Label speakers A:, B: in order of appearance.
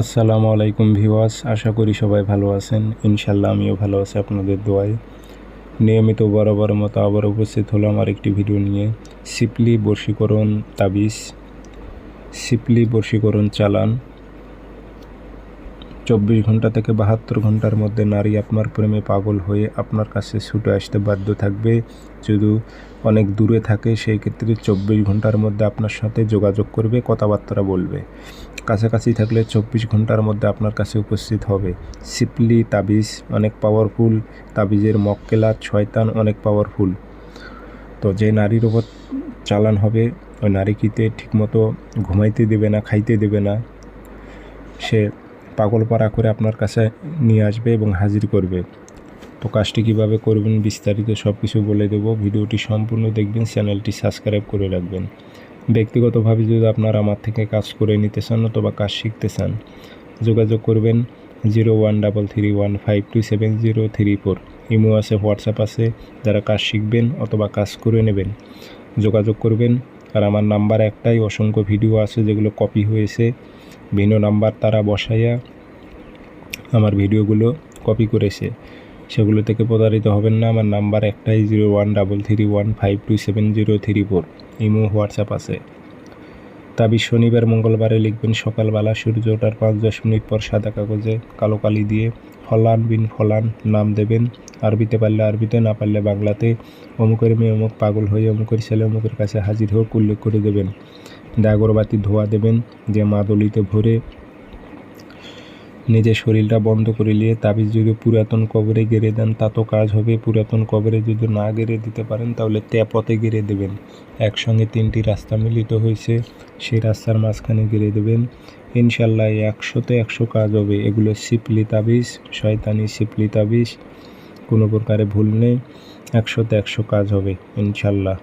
A: আসসালামু আলাইকুম ভিওয়াস আশা করি সবাই ভালো আছেন। ইনশাল্লাহ আমিও ভালো আছি আপনাদের দোয়ায়। নিয়মিত বরাবর মতো আবার উপস্থিত হলাম আর একটি ভিডিও নিয়ে। সিপলি বর্ষীকরণ তাবিজ, সিপলি বর্ষীকরণ চালান। চব্বিশ ঘণ্টা থেকে বাহাত্তর ঘণ্টার মধ্যে নারী আপনার প্রেমে পাগল হয়ে আপনার কাছে ছুটে আসতে বাধ্য থাকবে। যদি অনেক দূরে থাকে, সেই ক্ষেত্রে চব্বিশ ঘণ্টার মধ্যে আপনার সাথে যোগাযোগ করবে, কথাবার্তা বলবে। কাছাকাছি থাকলে চব্বিশ ঘণ্টার মধ্যে আপনার কাছে উপস্থিত হবে। সিপলি, তাবিজ অনেক পাওয়ারফুল তাবিজের মক্কেলাত শয়তান অনেক পাওয়ারফুল তো যে নারীর ওপর চালান হবে, ওই নারীকিতে ঠিকমতো ঘুমাইতে দেবে না, খাইতে দেবে না। সে পাগল পাড়া করে আপনার কাছে নিয়ে আসবে এবং হাজির করবে। তো কাজটি কীভাবে করবেন বিস্তারিত সব কিছু বলে দেবো। ভিডিওটি সম্পূর্ণ দেখবেন, চ্যানেলটি সাবস্ক্রাইব করে রাখবেন। ব্যক্তিগতভাবে যদি আপনারা আমার থেকে কাজ করে নিতে চান অথবা কাজ শিখতে চান, যোগাযোগ করবেন zero one double three one five two seven zero three four. Imo আছে, হোয়াটসঅ্যাপ আছে, যারা কাজ শিখবেন অথবা কাজ করে নেবেন, যোগাযোগ করবেন। আর আমার নাম্বার একটাই, অসংখ্য ভিডিও আছে যেগুলো কপি হয়েছে। ভিন্ন নাম্বার তারা বসাইয়া আমার ভিডিওগুলো কপি করেছে। সেগুলো থেকে প্রতারিত হবেন না। আমার নাম্বার একটাই zero one double three one five two seven zero three four. Imo, WhatsApp আছে। তাবি শনিবার মঙ্গলবারে লিখবেন, সকালবেলা সূর্য ওঠার পাঁচ দশ মিনিট পর সাদা কাগজে কালো কালি দিয়ে ফলান বিন ফলান নাম দেবেন। আরবিতে পারলে আরবিতে, না পারলে বাংলাতে। অমুকের মেয়ে অমুক পাগল হয়ে অমুকের ছেলে অমুকের কাছে হাজির হোক, উল্লেখ করে দেবেন। ডাগরবাতি ধোয়া দেবেন যে মাদলিতে ভরে নিজের শরীরটা বন্ধ করে নিয়ে, তাবিজ যদি পুরাতন কবরে গেড়ে দেন, তা তো কাজ হবে। পুরাতন কবরে যদি না গেড়ে দিতে পারেন, তাহলে ট্যাপতে গেড়ে দেবেন। একসঙ্গে তিনটি রাস্তা মিলিত হয়েছে, সেই রাস্তার মাঝখানে গেড়ে দেবেন। ইনশাল্লাহ একশোতে একশো কাজ হবে। এগুলো সিপলি তাবিজ, শয়তানি সিপলি তাবিজ, কোনো প্রকারে ভুল নেই। একশোতে একশো কাজ হবে ইনশাল্লাহ